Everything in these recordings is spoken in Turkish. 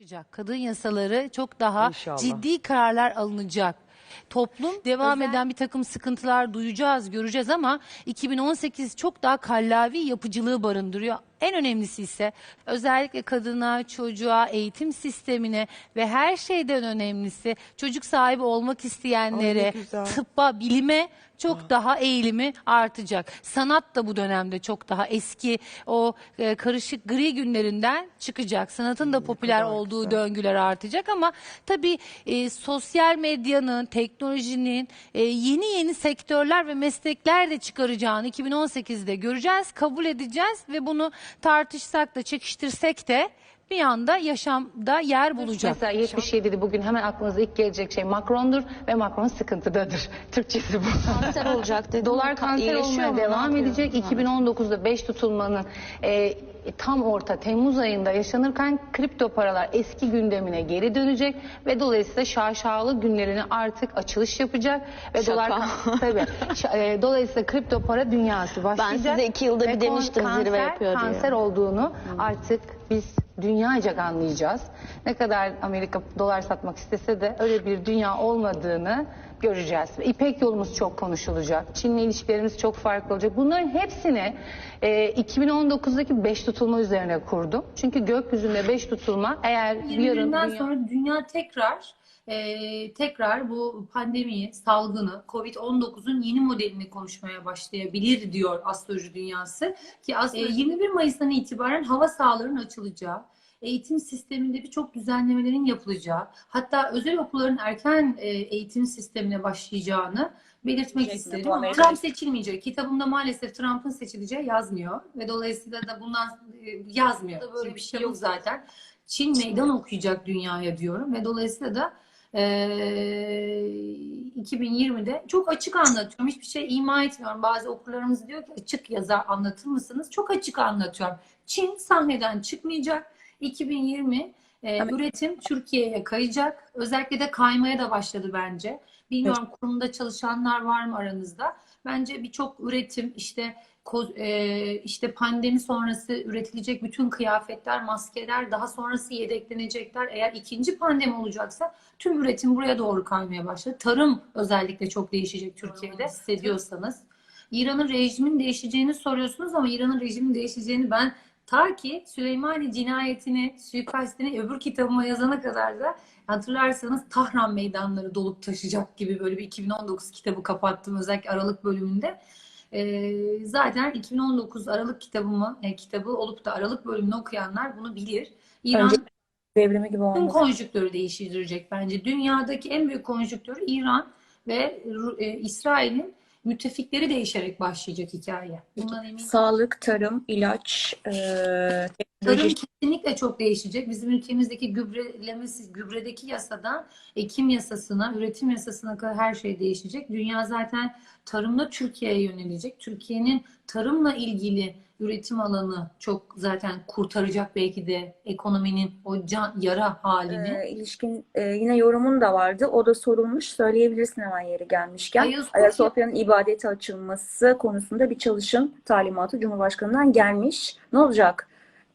çıkacak. Kadın yasaları çok daha İnşallah. ciddi kararlar alınacak. Toplum devam Özel- eden bir takım sıkıntılar duyacağız, göreceğiz ama 2018 çok daha kallavi yapıcılığı barındırıyor. En önemlisi ise özellikle kadına, çocuğa, eğitim sistemine ve her şeyden önemlisi çocuk sahibi olmak Ay, isteyenlere, ne güzel. tıbba, bilime çok daha eğilimi artacak. Sanat da bu dönemde çok daha eski o e, karışık gri günlerinden çıkacak. Sanatın da popüler olduğu döngüler artacak ama tabii e, sosyal medyanın, teknolojinin e, yeni yeni sektörler ve meslekler de çıkaracağını 2018'de göreceğiz, kabul edeceğiz ve bunu tartışsak da çekiştirsek de bir anda yaşamda yer bulacak. Mesela 77'de bugün hemen aklınıza ilk gelecek şey Macron'dur ve Macron sıkıntıdadır. Türkçesi bu. kanser olacak dedi. Dolar Ka- kanser olmaya mu? Ne devam yapıyor? edecek. Ha. 2019'da 5 tutulmanın e, tam orta Temmuz ayında yaşanırken kripto paralar eski gündemine geri dönecek ve dolayısıyla şaşalı günlerine artık açılış yapacak ve Şaka. dolar tabii e, dolayısıyla kripto para dünyası başlayacak. size iki yılda bir demiştim zirve kanser, yapıyor diye. Kanser olduğunu artık biz dünyaca anlayacağız. Ne kadar Amerika dolar satmak istese de öyle bir dünya olmadığını göreceğiz. İpek yolumuz çok konuşulacak. Çin'le ilişkilerimiz çok farklı olacak. Bunların hepsini e, 2019'daki 5 tutulma üzerine kurdum. Çünkü gökyüzünde 5 tutulma eğer yarın 21'den dünya- sonra dünya tekrar e, tekrar bu pandemiyi, salgını, Covid-19'un yeni modelini konuşmaya başlayabilir diyor astroloji dünyası. Ki aslında 21 Mayıs'tan itibaren hava sahalarının açılacağı, eğitim sisteminde birçok düzenlemelerin yapılacağı, hatta özel okulların erken e, eğitim sistemine başlayacağını belirtmek Kesinlikle isterim. Ama Trump seçilmeyecek. Kitabımda maalesef Trump'ın seçileceği yazmıyor ve dolayısıyla da bundan e, yazmıyor. Böyle bir şey yok zaten. Çin meydan okuyacak dünyaya diyorum ve dolayısıyla da eee 2020'de çok açık anlatıyorum. Hiçbir şey ima etmiyorum. Bazı okurlarımız diyor ki açık yazar anlatır mısınız? Çok açık anlatıyorum. Çin sahneden çıkmayacak. 2020 e, üretim Türkiye'ye kayacak. Özellikle de kaymaya da başladı bence. Bilmiyorum kurumda çalışanlar var mı aranızda? Bence birçok üretim işte e, işte pandemi sonrası üretilecek bütün kıyafetler, maskeler daha sonrası yedeklenecekler. Eğer ikinci pandemi olacaksa tüm üretim buraya doğru kaymaya başladı. Tarım özellikle çok değişecek Türkiye'de hissediyorsanız. İran'ın rejimin değişeceğini soruyorsunuz ama İran'ın rejimin değişeceğini ben ta ki Süleymani cinayetini, suikastini öbür kitabıma yazana kadar da hatırlarsanız Tahran meydanları dolup taşacak gibi böyle bir 2019 kitabı kapattım özellikle Aralık bölümünde. Ee, zaten 2019 Aralık kitabımı, e, kitabı olup da Aralık bölümünü okuyanlar bunu bilir. İran Önce devrimi gibi tüm olmuş. konjüktörü değiştirecek bence. Dünyadaki en büyük konjüktör İran ve e, İsrail'in müttefikleri değişerek başlayacak hikaye. Bundan eminim. Sağlık, tarım, ilaç, e, Tarım teknoloji. Kesinlikle çok değişecek. Bizim ülkemizdeki gübrelemesi, gübredeki yasadan ekim yasasına, üretim yasasına kadar her şey değişecek. Dünya zaten tarımda Türkiye'ye yönelecek. Türkiye'nin tarımla ilgili üretim alanı çok zaten kurtaracak belki de ekonominin o can, yara halini. e, ilişkin e, yine yorumun da vardı. O da sorulmuş. Söyleyebilirsin hemen yeri gelmişken. Ayasofya- Ayasofya'nın ibadete açılması konusunda bir çalışım talimatı Cumhurbaşkanı'ndan gelmiş. Ne olacak?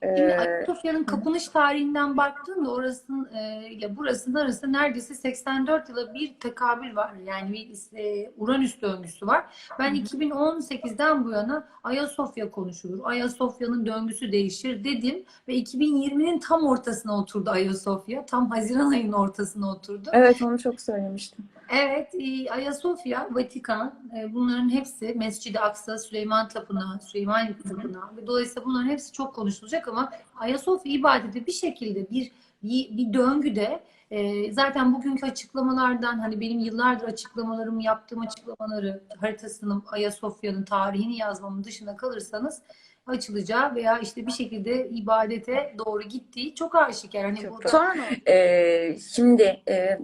E, Şimdi Ayasofya'nın kapanış tarihinden baktığımda orasının e, ile burasının arasında neredeyse 84 yıla bir tekabül var. Yani bir e, Uranüs döngüsü var. Ben 2018'den bu yana Ayasofya konuşulur. Ayasofya'nın döngüsü değişir dedim ve 2020'nin tam ortasına oturdu Ayasofya. Tam Haziran ayının ortasına oturdu. evet onu çok söylemiştim. Evet, e, Ayasofya, Vatikan, e, bunların hepsi Mescid-i Aksa, Süleyman Tapınağı, Süleymaniye Tapınağı ve dolayısıyla bunların hepsi çok konuşulacak ama Ayasofya ibadeti bir şekilde bir bir, bir döngüde e, zaten bugünkü açıklamalardan hani benim yıllardır açıklamalarımı yaptığım açıklamaları haritasının Ayasofya'nın tarihini yazmamın dışına kalırsanız açılacağı veya işte bir şekilde ibadete doğru gittiği çok aşikar. Hani burada Sonra e, şimdi e,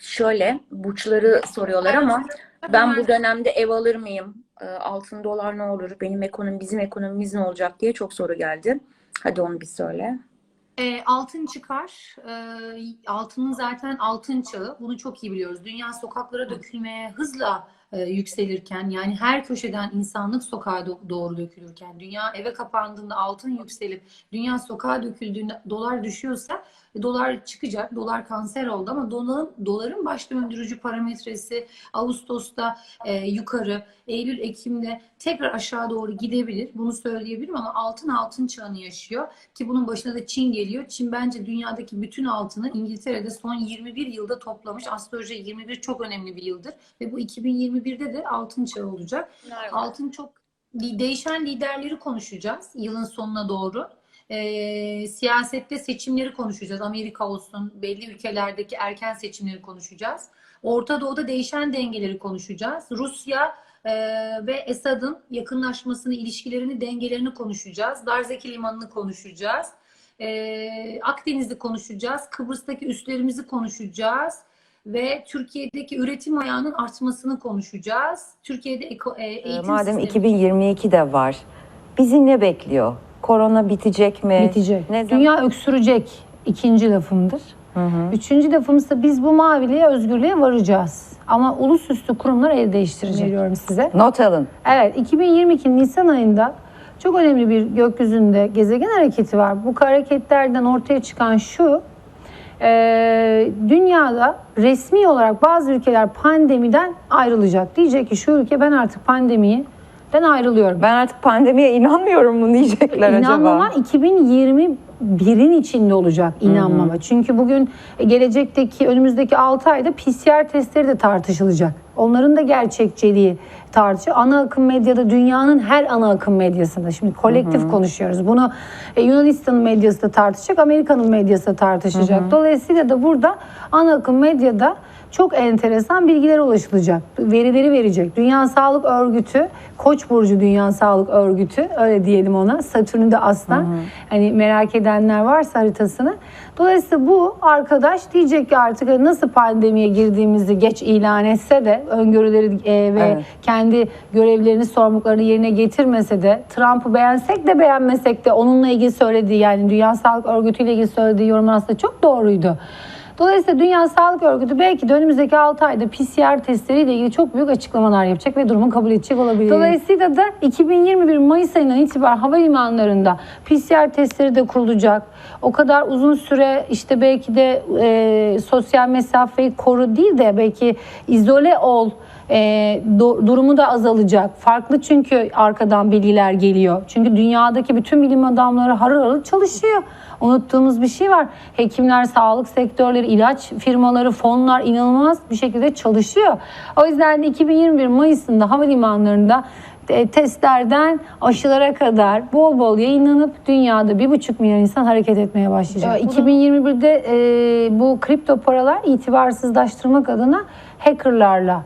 şöyle burçları soruyorlar ama ben bu dönemde ev alır mıyım? E, altın dolar ne olur? Benim ekonomi, bizim ekonomimiz ne olacak diye çok soru geldi. Hadi onu bir söyle. E, altın çıkar. E, altının zaten altın çağı. Bunu çok iyi biliyoruz. Dünya sokaklara dökülmeye hızla yükselirken yani her köşeden insanlık sokağa do- doğru dökülürken dünya eve kapandığında altın yükselip dünya sokağa döküldüğünde dolar düşüyorsa e, dolar çıkacak. Dolar kanser oldu ama doların, doların baş döndürücü parametresi Ağustos'ta e, yukarı, Eylül, Ekim'de tekrar aşağı doğru gidebilir. Bunu söyleyebilirim ama altın altın çağını yaşıyor ki bunun başına da Çin geliyor. Çin bence dünyadaki bütün altını İngiltere'de son 21 yılda toplamış. Astroloji 21 çok önemli bir yıldır ve bu 2021'de de altın çağı olacak. Altın çok değişen liderleri konuşacağız yılın sonuna doğru. Ee, siyasette seçimleri konuşacağız. Amerika olsun, belli ülkelerdeki erken seçimleri konuşacağız. Orta Doğu'da değişen dengeleri konuşacağız. Rusya e, ve Esad'ın yakınlaşmasını, ilişkilerini, dengelerini konuşacağız. Darzeki Limanı'nı konuşacağız. Ee, Akdeniz'i konuşacağız. Kıbrıs'taki üslerimizi konuşacağız. Ve Türkiye'deki üretim ayağının artmasını konuşacağız. Türkiye'de eko, e, Ee, eğitim Madem sistemi- 2022 de var, bizi ne bekliyor? Korona bitecek mi? Bitecek. Ne zaman? Dünya öksürecek ikinci lafımdır. Üçüncü lafımızda biz bu maviliğe, özgürlüğe varacağız. Ama ulusüstü kurumlar el değiştirecek diyorum size. Not alın. Evet, 2022 Nisan ayında çok önemli bir gökyüzünde gezegen hareketi var. Bu hareketlerden ortaya çıkan şu, e, dünyada resmi olarak bazı ülkeler pandemiden ayrılacak. Diyecek ki şu ülke ben artık pandemiden ayrılıyorum. Ben artık pandemiye inanmıyorum mu diyecekler İnanmama acaba? 2021'in içinde olacak inanmama. Çünkü bugün gelecekteki önümüzdeki 6 ayda PCR testleri de tartışılacak. Onların da gerçekçiliği tartışıyor. Ana akım medyada dünyanın her ana akım medyasında şimdi kolektif konuşuyoruz. Bunu e, Yunanistan'ın medyası da tartışacak, Amerika'nın medyası da tartışacak. Dolayısıyla da burada ana akım medyada çok enteresan bilgilere ulaşılacak. Verileri verecek. Dünya Sağlık Örgütü, Koç burcu Dünya Sağlık Örgütü öyle diyelim ona. Satürn'ü de aslan. Hani merak edenler varsa haritasını. Dolayısıyla bu arkadaş diyecek ki artık nasıl pandemiye girdiğimizi geç ilan etse de öngörüleri e, ve Evet. kendi görevlerini sorumluluklarını yerine getirmese de Trump'ı beğensek de beğenmesek de onunla ilgili söylediği yani Dünya Sağlık Örgütü ile ilgili söylediği yorum aslında çok doğruydu. Dolayısıyla Dünya Sağlık Örgütü belki de önümüzdeki 6 ayda PCR testleriyle ilgili çok büyük açıklamalar yapacak ve durumu kabul edecek olabilir. Dolayısıyla da 2021 Mayıs ayından itibaren havalimanlarında PCR testleri de kurulacak. O kadar uzun süre işte belki de e, sosyal mesafeyi koru değil de belki izole ol e, do- durumu da azalacak. Farklı çünkü arkadan bilgiler geliyor. Çünkü dünyadaki bütün bilim adamları harıl harıl çalışıyor. Unuttuğumuz bir şey var. Hekimler, sağlık sektörleri, ilaç firmaları, fonlar inanılmaz bir şekilde çalışıyor. O yüzden de 2021 Mayıs'ında havalimanlarında e, testlerden aşılara kadar bol bol yayınlanıp dünyada bir buçuk milyon insan hareket etmeye başlayacak. 2021'de e, bu kripto paralar itibarsızlaştırmak adına hackerlarla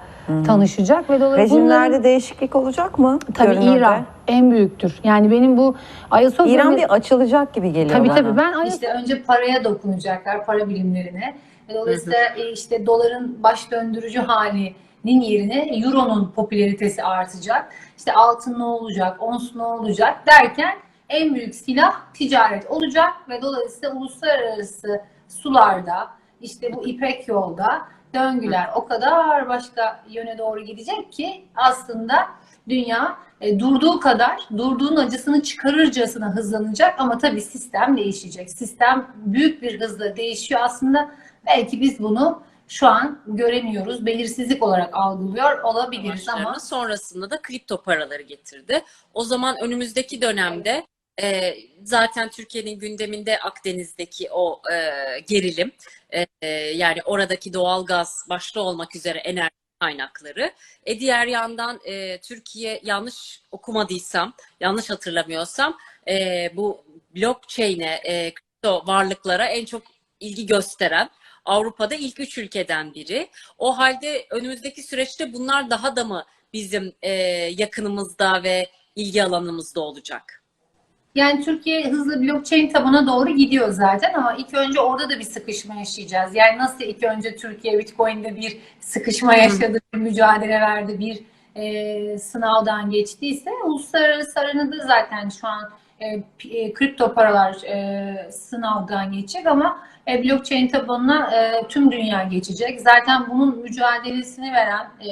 tanışacak ve dolayısıyla Rejimlerde bunların- değişiklik olacak mı? tabii görünürde? İran en büyüktür. Yani benim bu Ayasofya İran bir açılacak gibi geliyor tabii bana. tabii ben İşte önce paraya dokunacaklar, para birimlerine. Ve Dolayısıyla e, işte doların baş döndürücü halinin yerine euronun popülaritesi artacak. İşte altın ne olacak, ons ne olacak derken en büyük silah ticaret olacak ve dolayısıyla uluslararası sularda işte bu İpek yolda döngüler o kadar başka yöne doğru gidecek ki aslında dünya e, durduğu kadar durduğun acısını çıkarırcasına hızlanacak ama tabii sistem değişecek. Sistem büyük bir hızla değişiyor aslında. Belki biz bunu şu an göremiyoruz. Belirsizlik olarak algılıyor olabiliriz ama sonrasında da kripto paraları getirdi. O zaman önümüzdeki dönemde e, zaten Türkiye'nin gündeminde Akdeniz'deki o e, gerilim, e, e, yani oradaki doğal gaz başta olmak üzere enerji kaynakları. E diğer yandan e, Türkiye yanlış okumadıysam, yanlış hatırlamıyorsam e, bu blockchain'e, e, kripto varlıklara en çok ilgi gösteren Avrupa'da ilk üç ülkeden biri. O halde önümüzdeki süreçte bunlar daha da mı bizim e, yakınımızda ve ilgi alanımızda olacak? Yani Türkiye hızlı blockchain tabana doğru gidiyor zaten ama ilk önce orada da bir sıkışma yaşayacağız. Yani nasıl ilk önce Türkiye Bitcoin'de bir sıkışma yaşadı, bir mücadele verdi, bir e, sınavdan geçtiyse uluslararası arenada zaten şu an e, e, kripto paralar e, sınavdan geçecek ama e, blockchain tabanına e, tüm dünya geçecek. Zaten bunun mücadelesini veren e,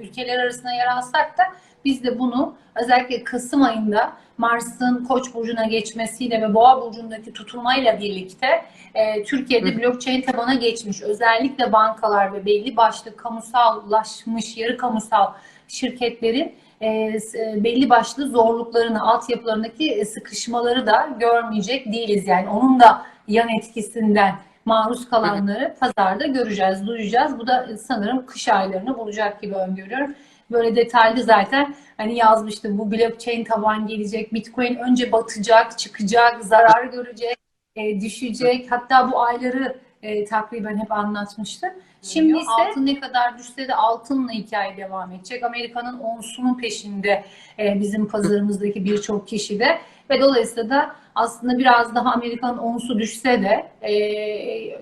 ülkeler arasında yer alsak da biz de bunu özellikle Kasım ayında Mars'ın Koç burcuna geçmesiyle ve Boğa burcundaki tutulmayla birlikte e, Türkiye'de blockchain tabana geçmiş. Özellikle bankalar ve belli başlı kamusallaşmış, yarı kamusal şirketlerin e, e, belli başlı zorluklarını, altyapılarındaki sıkışmaları da görmeyecek değiliz. Yani onun da yan etkisinden maruz kalanları pazarda göreceğiz, duyacağız. Bu da sanırım kış aylarını bulacak gibi öngörüyorum. Böyle detaylı zaten hani yazmıştım bu blockchain taban gelecek, Bitcoin önce batacak, çıkacak, zarar görecek, e, düşecek. Hatta bu ayları e, takriben hep anlatmıştım. Şimdi ise altın ne kadar düşse de altınla hikaye devam edecek. Amerika'nın onsunun peşinde e, bizim pazarımızdaki birçok kişi de ve dolayısıyla da aslında biraz daha Amerika'nın onsu düşse de e,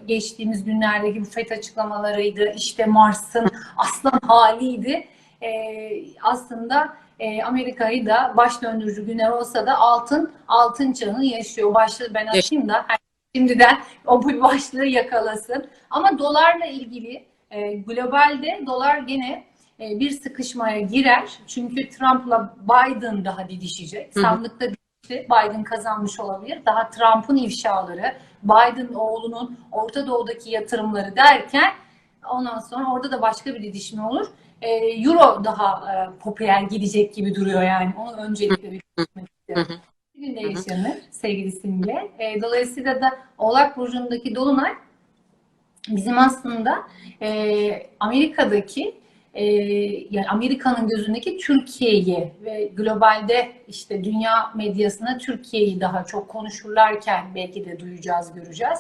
geçtiğimiz günlerdeki bu FED açıklamalarıydı, işte Mars'ın aslan haliydi. E, aslında e, Amerika'yı da baş döndürücü günler olsa da altın altın çağını yaşıyor. Başlığı ben açayım da şimdiden o bu başlığı yakalasın. Ama dolarla ilgili e, globalde dolar gene e, bir sıkışmaya girer. Çünkü Trump'la Biden daha didişecek. Hı hı. Sandıkta didişti. Biden kazanmış olabilir. Daha Trump'ın ifşaları, Biden oğlunun Orta Doğu'daki yatırımları derken ondan sonra orada da başka bir didişme olur. E, Euro daha e, popüler gidecek gibi duruyor yani. Onu öncelikle bir belirtmek istiyorum. Bugün de yaşanır sevgili Simge. E, dolayısıyla da Oğlak Burcu'ndaki Dolunay bizim aslında e, Amerika'daki e, yani Amerika'nın gözündeki Türkiye'yi ve globalde işte dünya medyasına Türkiye'yi daha çok konuşurlarken belki de duyacağız, göreceğiz.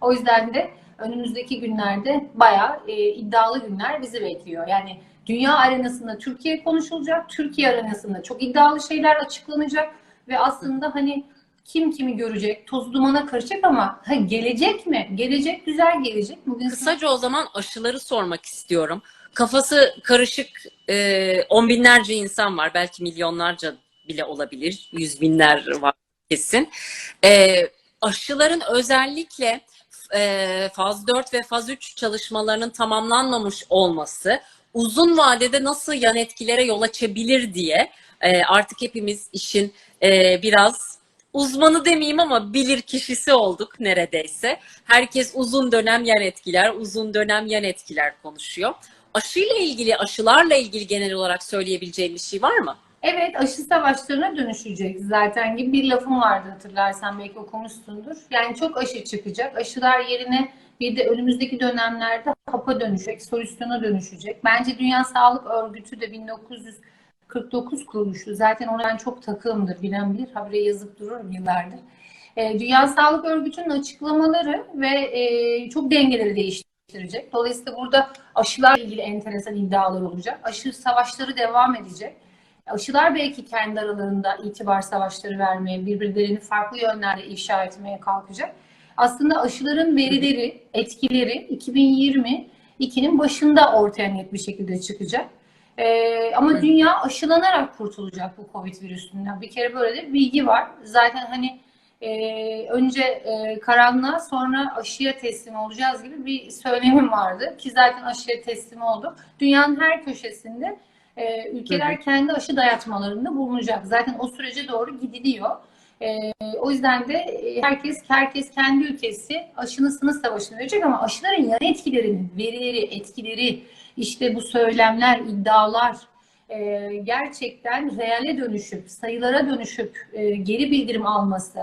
O yüzden de önümüzdeki günlerde bayağı e, iddialı günler bizi bekliyor. Yani dünya arenasında Türkiye konuşulacak, Türkiye arenasında çok iddialı şeyler açıklanacak ve aslında hani kim kimi görecek, toz dumana karışacak ama ha, gelecek mi? Gelecek güzel gelecek. Bugün Kısaca o zaman aşıları sormak istiyorum. Kafası karışık e, on binlerce insan var. Belki milyonlarca bile olabilir. Yüz binler var kesin. E, aşıların özellikle e, faz 4 ve faz 3 çalışmalarının tamamlanmamış olması uzun vadede nasıl yan etkilere yol açabilir diye e, artık hepimiz işin e, biraz uzmanı demeyeyim ama bilir kişisi olduk neredeyse. Herkes uzun dönem yan etkiler, uzun dönem yan etkiler konuşuyor. Aşıyla ilgili, aşılarla ilgili genel olarak söyleyebileceğim bir şey var mı? Evet aşı savaşlarına dönüşecek zaten gibi bir lafım vardı hatırlarsan belki okumuşsundur. Yani çok aşı çıkacak. Aşılar yerine bir de önümüzdeki dönemlerde hapa dönüşecek, solüsyona dönüşecek. Bence Dünya Sağlık Örgütü de 1949 kuruluşu. Zaten ona çok takığımdır bilen bilir. Habire yazıp dururum yıllardır. E, Dünya Sağlık Örgütü'nün açıklamaları ve e, çok dengeleri değiştirecek. Dolayısıyla burada aşılarla ilgili enteresan iddialar olacak. Aşı savaşları devam edecek. Aşılar belki kendi aralarında itibar savaşları vermeye, birbirlerini farklı yönlerde ifşa etmeye kalkacak. Aslında aşıların verileri, etkileri 2022'nin başında ortaya net bir şekilde çıkacak. Ee, ama dünya aşılanarak kurtulacak bu Covid virüsünden. Bir kere böyle de bilgi var. Zaten hani e, önce e, karanlığa sonra aşıya teslim olacağız gibi bir söylemim vardı. Ki zaten aşıya teslim olduk. Dünyanın her köşesinde e, ülkeler kendi aşı dayatmalarında bulunacak. Zaten o sürece doğru gidiliyor. E, o yüzden de e, herkes herkes kendi ülkesi aşının sınır savaşını verecek ama aşıların yan etkilerinin, verileri, etkileri, işte bu söylemler, iddialar e, gerçekten reale dönüşüp, sayılara dönüşüp e, geri bildirim alması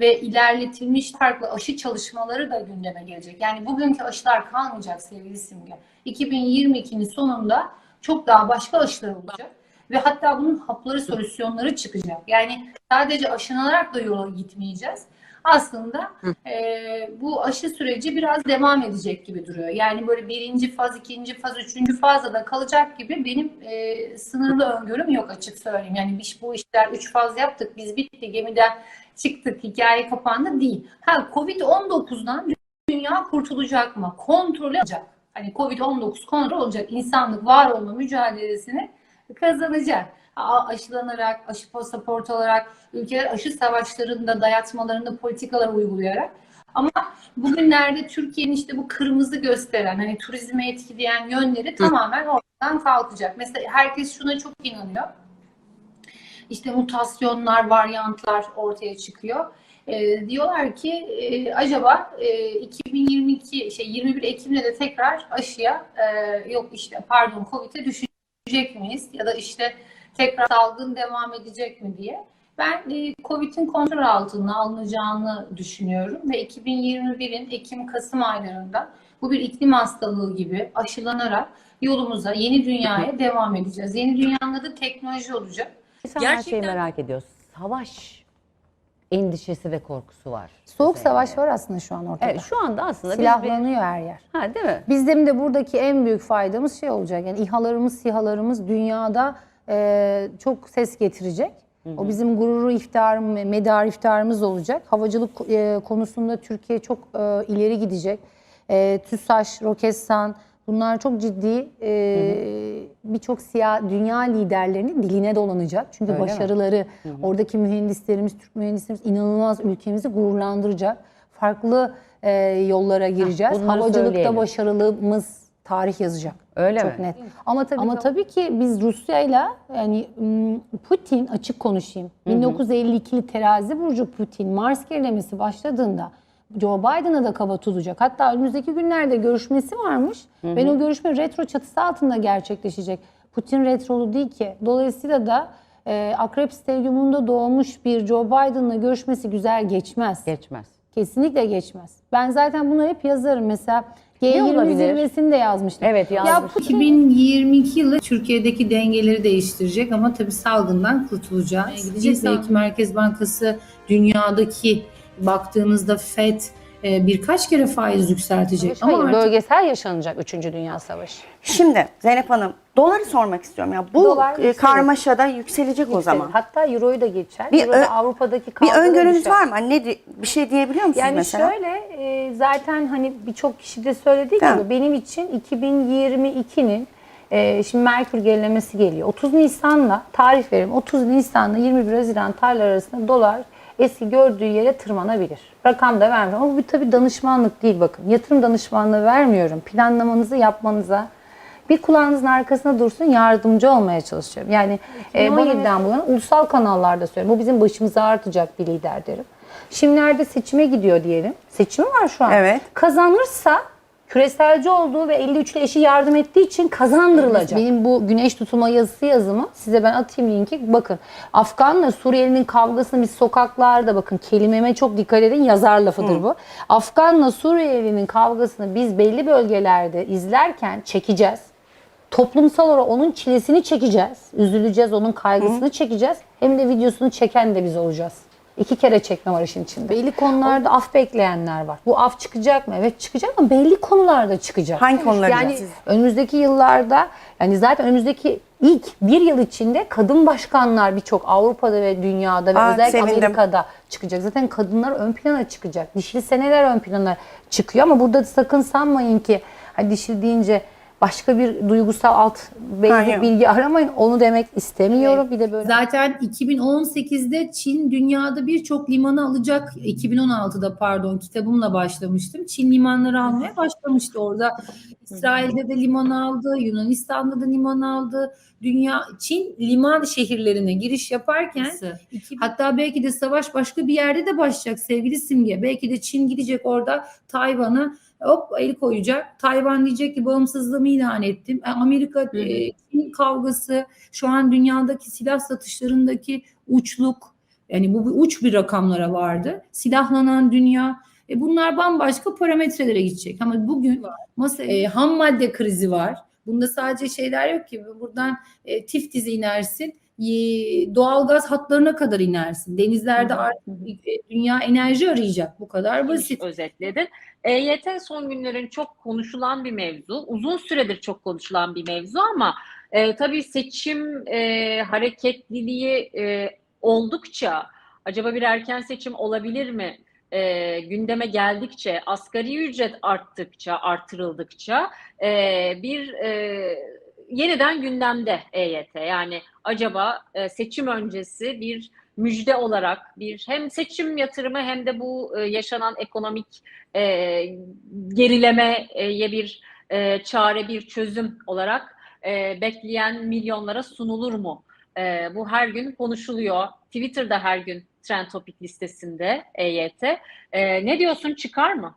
ve ilerletilmiş farklı aşı çalışmaları da gündeme gelecek. Yani bugünkü aşılar kalmayacak sevgili Simge. 2022'nin sonunda çok daha başka aşılar olacak. Ve hatta bunun hapları, solüsyonları çıkacak. Yani sadece aşılanarak da yola gitmeyeceğiz. Aslında e, bu aşı süreci biraz devam edecek gibi duruyor. Yani böyle birinci faz, ikinci faz, üçüncü fazda da kalacak gibi benim e, sınırlı öngörüm yok açık söyleyeyim. Yani biz bu işler üç faz yaptık, biz bitti, gemiden çıktık, hikaye kapandı değil. Ha Covid-19'dan dünya kurtulacak mı? Kontrol olacak. Hani Covid-19 kontrol olacak. İnsanlık var olma mücadelesini kazanacak. aşılanarak, aşı pasaport olarak, ülkeler aşı savaşlarında, dayatmalarında politikalar uygulayarak ama bugünlerde Türkiye'nin işte bu kırmızı gösteren, hani turizme etkileyen yönleri tamamen ortadan kalkacak. Mesela herkes şuna çok inanıyor. İşte mutasyonlar, varyantlar ortaya çıkıyor. Ee, diyorlar ki e, acaba e, 2022 şey 21 Ekim'de de tekrar aşıya e, yok işte pardon Covid'e düşecek miyiz ya da işte tekrar salgın devam edecek mi diye. Ben e, Covid'in kontrol altına alınacağını düşünüyorum ve 2021'in Ekim-Kasım aylarında bu bir iklim hastalığı gibi aşılanarak yolumuza, yeni dünyaya devam edeceğiz. Yeni dünyanın adı teknoloji olacak. İnsan her şeyi Gerçekten- merak ediyor. Savaş endişesi ve korkusu var. Soğuk üzerinde. savaş var aslında şu an ortada. Evet şu anda aslında Silahlanıyor her yer. bir... Ha değil mi? Bizim de buradaki en büyük faydamız şey olacak. Yani İHA'larımız, SİHA'larımız dünyada e, çok ses getirecek. O bizim gururu iftar, medar iftarımız olacak. Havacılık e, konusunda Türkiye çok e, ileri gidecek. E, TÜSAŞ, Roketsan bunlar çok ciddi e, birçok siyah dünya liderlerinin diline dolanacak. Çünkü Öyle mi? başarıları, oradaki mühendislerimiz, Türk mühendislerimiz inanılmaz ülkemizi gururlandıracak. Farklı e, yollara gireceğiz. bunları Havacılıkta söyleyelim. başarılımız tarih yazacak. Öyle Çok mi? net. Ama tabii Ama tabii ki biz Rusya'yla yani Putin açık konuşayım. 1952'li terazi burcu Putin Mars gerilemesi başladığında Joe Biden'a da kaba tutacak. Hatta önümüzdeki günlerde görüşmesi varmış. Ben o görüşme retro çatısı altında gerçekleşecek. Putin retrolu değil ki. Dolayısıyla da e, Akrep Stadyumunda doğmuş bir Joe Biden'la görüşmesi güzel geçmez. Geçmez. Kesinlikle geçmez. Ben zaten bunları hep yazarım. Mesela Ne G20 olabilir? zirvesini de yazmıştım. Evet, Ya yazmış. Putin 2022 yılı Türkiye'deki dengeleri değiştirecek ama tabii salgından kurtulacağız. Gideceğiz. Belki Merkez Bankası dünyadaki baktığımızda FED e, birkaç kere faiz yükseltecek. Hayır, ama artık bölgesel yaşanacak 3. Dünya Savaşı. Şimdi Zeynep Hanım doları sormak istiyorum. Ya bu Dolar e, karmaşada yükselecek o zaman. Hatta Euro'yu da geçer. Bir Euro da ö- Avrupa'daki Bir öngörünüz düşer. var mı? Hani ne bir şey diyebiliyor musunuz Yani mesela? şöyle e, zaten hani birçok kişi de söylediği Tamam. gibi benim için 2022'nin e, şimdi Merkür gerilemesi geliyor. 30 Nisan'la tarih verim 30 Nisan'la 21 Haziran tarihleri arasında dolar eski gördüğü yere tırmanabilir. Rakam da vermiyorum ama bu tabii danışmanlık değil bakın. Yatırım danışmanlığı vermiyorum. Planlamanızı yapmanıza bir kulağınızın arkasında dursun yardımcı olmaya çalışıyorum. Yani e, bu yüzden bu yana ulusal kanallarda söylüyorum. Bu bizim başımıza artacak bir lider derim. Şimdilerde seçime gidiyor diyelim. Seçimi var şu an. Evet. Kazanırsa küreselci olduğu ve 53 ile eşi yardım ettiği için kazandırılacak. Benim bu güneş tutulma yazısı yazımı size ben atayım linki. Bakın Afganla Suriyelinin kavgasını biz sokaklarda bakın kelimeme çok dikkat edin yazar lafıdır bu. Afganla Suriyelinin kavgasını biz belli bölgelerde izlerken çekeceğiz. Toplumsal olarak onun çilesini çekeceğiz. Üzüleceğiz, onun kaygısını çekeceğiz. Hem de videosunu çeken de biz olacağız. İki kere çekme var işin içinde. Belli konularda af bekleyenler var. Bu af çıkacak mı? Evet çıkacak ama belli konularda çıkacak. Hangi konular Yani önümüzdeki yıllarda yani zaten önümüzdeki ilk bir yıl içinde kadın başkanlar birçok Avrupa'da ve dünyada ve Aa, özellikle sevindim. Amerika'da çıkacak. Zaten kadınlar ön plana çıkacak. Dişli seneler ön plana çıkıyor ama burada sakın sanmayın ki hani dişli deyince başka bir duygusal alt Hayır. bilgi aramayın. Onu demek istemiyorum. Bir de böyle Zaten 2018'de Çin dünyada birçok limanı alacak. 2016'da pardon kitabımla başlamıştım. Çin limanları almaya başlamıştı orada. İsrail'de de liman aldı, Yunanistan'da da liman aldı. Dünya Çin liman şehirlerine giriş yaparken hatta belki de savaş başka bir yerde de başlayacak sevgili Simge. Belki de Çin gidecek orada Tayvan'a hop el koyacak. Tayvan diyecek ki bağımsızlığımı ilan ettim. E, Amerika e, Çin kavgası şu an dünyadaki silah satışlarındaki uçluk yani bu uç bir rakamlara vardı. Silahlanan dünya e, bunlar bambaşka parametrelere gidecek. Ama bugün masa e, ham madde krizi var. Bunda sadece şeyler yok ki buradan e, Tiftis'e inersin. E, Doğalgaz hatlarına kadar inersin. Denizlerde artık e, dünya enerji arayacak. Bu kadar basit. özetledin. EYT son günlerin çok konuşulan bir mevzu. Uzun süredir çok konuşulan bir mevzu ama e, tabii seçim e, hareketliliği e, oldukça acaba bir erken seçim olabilir mi? E, gündeme geldikçe, asgari ücret arttıkça, artırıldıkça e, bir e, yeniden gündemde EYT. Yani acaba e, seçim öncesi bir müjde olarak bir hem seçim yatırımı hem de bu e, yaşanan ekonomik e, gerilemeye bir e, çare, bir çözüm olarak e, bekleyen milyonlara sunulur mu? E, bu her gün konuşuluyor. Twitter'da her gün trend topik listesinde EYT. E, ne diyorsun çıkar mı?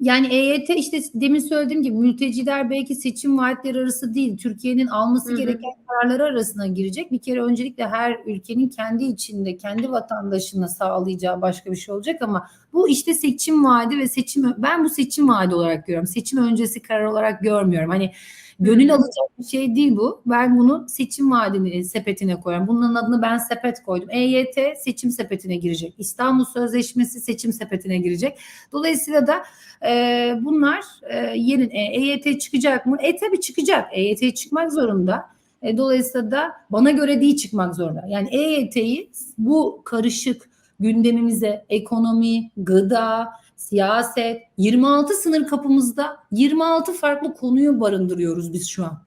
Yani EYT işte demin söylediğim gibi mülteciler belki seçim vaatleri arası değil. Türkiye'nin alması Hı hı. gereken kararları arasına girecek. Bir kere öncelikle her ülkenin kendi içinde, kendi vatandaşına sağlayacağı başka bir şey olacak ama bu işte seçim vaadi ve seçim ben bu seçim vaadi olarak görüyorum. Seçim öncesi karar olarak görmüyorum. Hani gönül alacak bir şey değil bu. Ben bunu seçim vaadini sepetine koyuyorum. Bunun adını ben sepet koydum. EYT seçim sepetine girecek. İstanbul Sözleşmesi seçim sepetine girecek. Dolayısıyla da e, bunlar e, yeni e, EYT çıkacak mı? E tabii çıkacak. EYT çıkmak zorunda. E, dolayısıyla da bana göre değil çıkmak zorunda. Yani EYT'yi bu karışık gündemimize ekonomi, gıda, siyaset 26 sınır kapımızda 26 farklı konuyu barındırıyoruz biz şu an.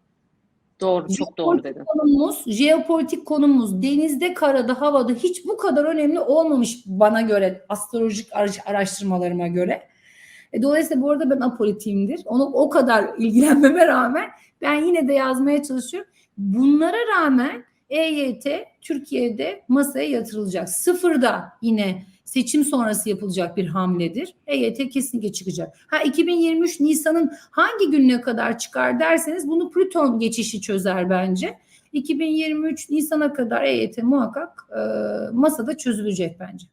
Doğru, çok doğru dedin. Konumuz, jeopolitik konumuz denizde, karada, havada hiç bu kadar önemli olmamış bana göre, astrolojik araş- araştırmalarıma göre. E, dolayısıyla bu arada ben apolitiyimdir. Onu o kadar ilgilenmeme rağmen ben yine de yazmaya çalışıyorum. Bunlara rağmen EYT Türkiye'de masaya yatırılacak. Sıfırda yine seçim sonrası yapılacak bir hamledir. EYT kesinlikle çıkacak. Ha 2023 Nisan'ın hangi gününe kadar çıkar derseniz bunu Plüton geçişi çözer bence. 2023 Nisan'a kadar EYT muhakkak e, masada çözülecek bence.